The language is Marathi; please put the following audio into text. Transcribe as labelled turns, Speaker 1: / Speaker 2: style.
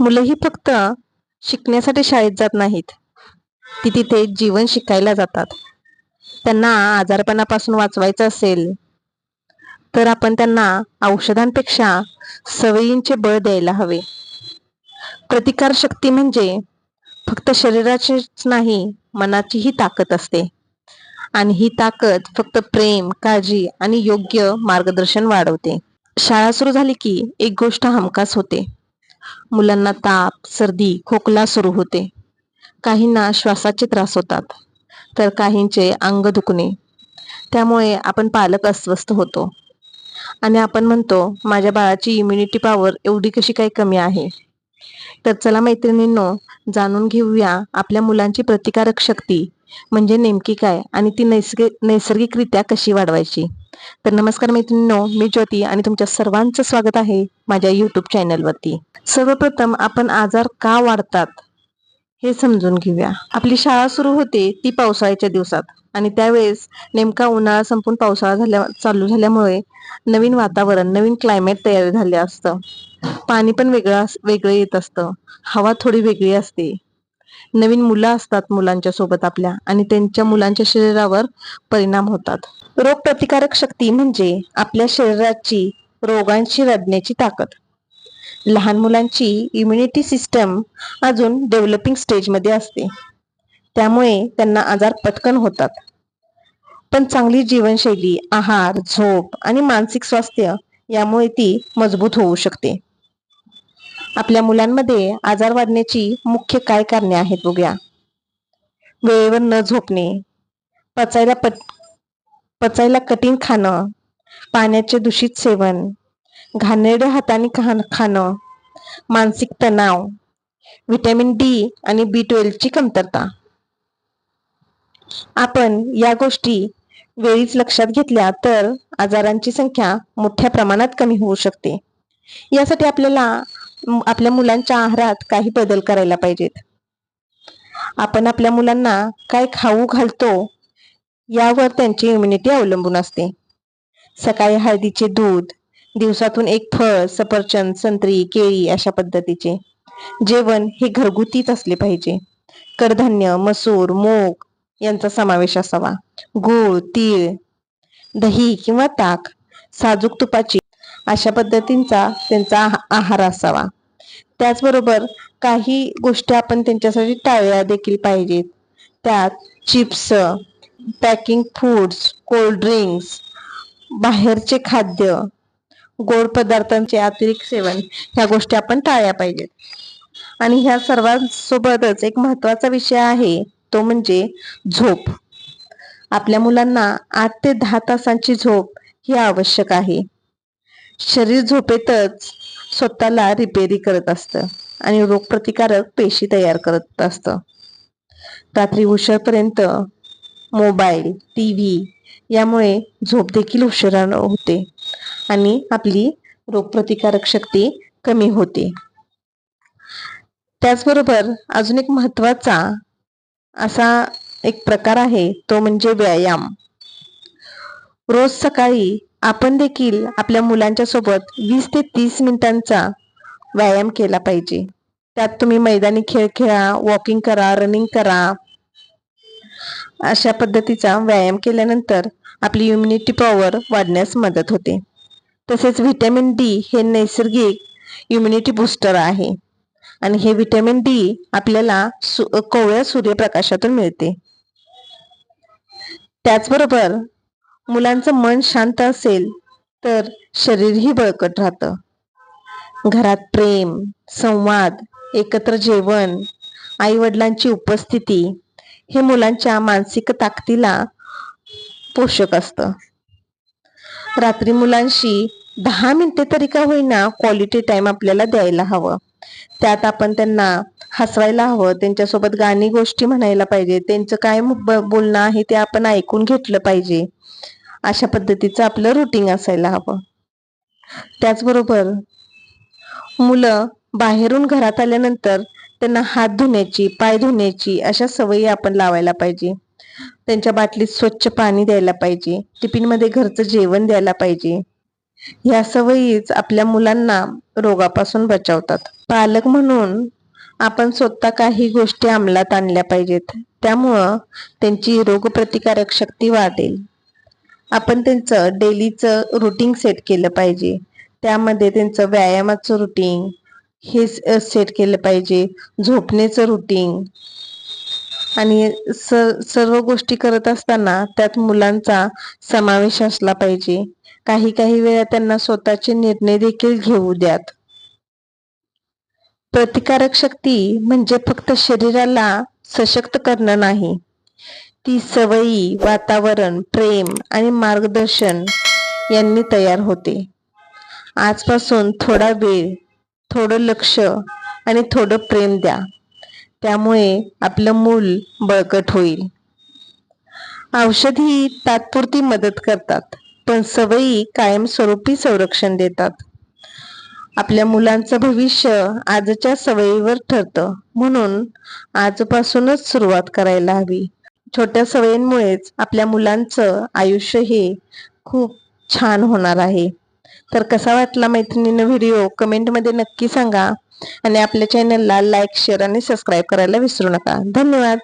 Speaker 1: मुलंही फक्त शिकण्यासाठी शाळेत जात नाहीत. ती तिथे जीवन शिकायला जातात. त्यांना आजारपणापासून वाचवायचं असेल तर आपण त्यांना औषधांपेक्षा सवयींचे बळ द्यायला हवे. प्रतिकार शक्ती म्हणजे फक्त शरीराचीच नाही मनाचीही ताकद असते. आणि ही ताकद फक्त प्रेम काळजी आणि योग्य मार्गदर्शन वाढवते. शाळा सुरू झाली की एक गोष्ट हमखास होते. मुलांना ताप सर्दी खोकला सुरू होते. काहींना श्वासाचे त्रास होतात तर काहींचे अंग दुखणे. त्यामुळे आपण पालक अस्वस्थ होतो. आणि आपण म्हणतो माझ्या बाळाची इम्युनिटी पॉवर एवढी कशी काही कमी आहे? तर चला मैत्रिणींनो जाणून घेऊया आपल्या मुलांची प्रतिकारक शक्ती म्हणजे नेमकी काय आणि ती नैसर्गिक नैसर्गिकरित्या कशी वाढवायची. तर नमस्कार मैत्रिणींनो मी ज्योती आणि तुमच्या सर्वांचं स्वागत आहे माझ्या युट्यूब चॅनलवरती. सर्वप्रथम आपण आजार का वाढतात हे समजून घेऊया. आपली शाळा सुरू होते ती पावसाळ्याच्या दिवसात आणि त्यावेळेस नेमका उन्हाळा संपून पावसाळा झाल्या चालू झाल्यामुळे नवीन वातावरण नवीन क्लायमेट तयार झाले असतं. पाणी पण वेगळं वेगळं येत असतं. हवा थोडी वेगळी असते. नवीन मुलं असतात मुलांच्या सोबत आपल्या आणि त्यांच्या मुलांच्या शरीरावर परिणाम होतात. रोग प्रतिकारक शक्ती म्हणजे आपल्या शरीराची रोगांशी लढण्याची ताकद. लहान मुलांची इम्युनिटी सिस्टम अजून डेव्हलपिंग स्टेजमध्ये असते. त्यामुळे त्यांना आजार पटकन होतात. पण चांगली जीवनशैली आहार झोप आणि मानसिक स्वास्थ्य यामुळे ती मजबूत होऊ शकते. आपल्या मुलांमध्ये आजार वाढण्याची मुख्य काय कारणे आहेत बघूया. वेळेवर न झोपणे पचायला पट पचायला कठीण खाणं पाण्याचे दूषित सेवन घाणेरड्या हाताने खाणं मानसिक तणाव व्हिटॅमिन डी आणि बी ट्वेल्वची कमतरता. आपण या गोष्टी वेळीच लक्षात घेतल्या तर आजारांची संख्या मोठ्या प्रमाणात कमी होऊ शकते. यासाठी आपल्याला आपल्या मुलांच्या आहारात काही बदल करायला पाहिजेत. आपण आपल्या मुलांना काय खाऊ घालतो यावर त्यांची इम्युनिटी अवलंबून असते. सकाळी हळदीचे दूध दिवसातून एक फळ सफरचंद संत्री केळी अशा पद्धतीचे. जेवण हे घरगुतीच असले पाहिजे. कडधान्य मसूर मूग यांचा समावेश असावा. गूळ तीळ दही किंवा ताक साजूक तुपाची अशा पद्धतींचा त्यांचा आहार असावा. त्याचबरोबर काही गोष्टी आपण त्यांच्यासाठी टाळल्या देखील पाहिजेत. त्यात chips packing foods cold drinks बाहेरचे खाद्य गोड पदार्थांचे अतिरिक्त सेवन ह्या गोष्टी आपण टाळल्या पाहिजेत. आणि ह्या सर्वांसोबतच एक महत्त्वाचा विषय आहे तो म्हणजे झोप. आपल्या मुलांना आठ ते दहा तासांची झोप ही आवश्यक आहे. शरीर झोपेतच स्वतःला रिपेरी करत असतं आणि रोगप्रतिकारक पेशी तयार करत असतं. रात्री उशीरपर्यंत मोबाईल टी व्ही यामुळे झोप देखील उशिरानं होते आणि आपली रोगप्रतिकारक शक्ती कमी होते. त्याचबरोबर अजून एक महत्त्वाचा असा एक प्रकार आहे तो म्हणजे व्यायाम. रोज सकाळी आपण देखील आपल्या मुलांच्या सोबत वीस ते तीस मिनिटांचा व्यायाम केला पाहिजे. त्यात तुम्ही मैदानी खेळ खेळा वॉकिंग करा रनिंग करा. अशा पद्धतीचा व्यायाम केल्यानंतर आपली इम्युनिटी पॉवर वाढण्यास मदत होते. तसेच व्हिटॅमिन डी हे नैसर्गिक इम्युनिटी बूस्टर आहे. आणि हे व्हिटॅमिन डी आपल्याला सु कोवळ्या सूर्यप्रकाशातून मिळते. त्याचबरोबर मुलांचं मन शांत असेल तर शरीरही बळकट राहतं. घरात प्रेम संवाद एकत्र जेवण आई वडिलांची उपस्थिती हे मुलांच्या मानसिक ताकदीला पोषक असतं. रात्री मुलांशी दहा मिनिटे तरी का होईना क्वालिटी टाइम आपल्याला द्यायला हवं. त्यात आपण त्यांना हसवायला हवं त्यांच्यासोबत गाणी गोष्टी म्हणायला पाहिजे त्यांचं काय बोलणं आहे ते आपण ऐकून घेतलं पाहिजे. अशा पद्धतीचं आपलं रुटीन असायला हवं. त्याचबरोबर मुलं बाहेरून घरात आल्यानंतर त्यांना हात धुण्याची पाय धुण्याची अशा सवयी आपण लावायला पाहिजे. त्यांच्या बाटलीत स्वच्छ पाणी द्यायला पाहिजे. टिफिनमध्ये घरचं जेवण द्यायला पाहिजे. ह्या सवयीच आपल्या मुलांना रोगापासून बचावतात. पालक म्हणून आपण स्वतः काही गोष्टी अंमलात आणल्या पाहिजेत. त्यामुळं त्यांची रोगप्रतिकारक शक्ती वाढेल. आपण त्यांचं डेलीचं रुटीन सेट केलं पाहिजे. त्यामध्ये त्यांचं व्यायामाचं रुटीन हे सेट केलं पाहिजे. झोपण्याचं रुटीन आणि स सर्व गोष्टी करत असताना त्यात मुलांचा समावेश असला पाहिजे. काही काही वेळा त्यांना स्वतःचे निर्णय देखील घेऊ द्यात. प्रतिकारक शक्ती म्हणजे फक्त शरीराला सशक्त करणं नाही. ती सवयी वातावरण प्रेम आणि मार्गदर्शन यांनी तयार होते. आजपासून थोडा वेळ थोडं लक्ष आणि थोडं प्रेम द्या. त्यामुळे आपलं मूल बळकट होईल. औषधी तात्पुरती मदत करतात पण सवयी कायमस्वरूपी संरक्षण देतात. आपल्या मुलांचं भविष्य आजच्या सवयीवर ठरतं म्हणून आजपासूनच सुरुवात करायला हवी. छोट्या सवयींमुळेच आपल्या मुलांचं आयुष्य हे खूप छान होणार आहे. तर कसा वाटला मैत्रिणीनं व्हिडिओ? कमेंटमध्ये नक्की सांगा. आणि आपल्या चॅनलला लाईक शेअर आणि सबस्क्राईब करायला विसरू नका. धन्यवाद.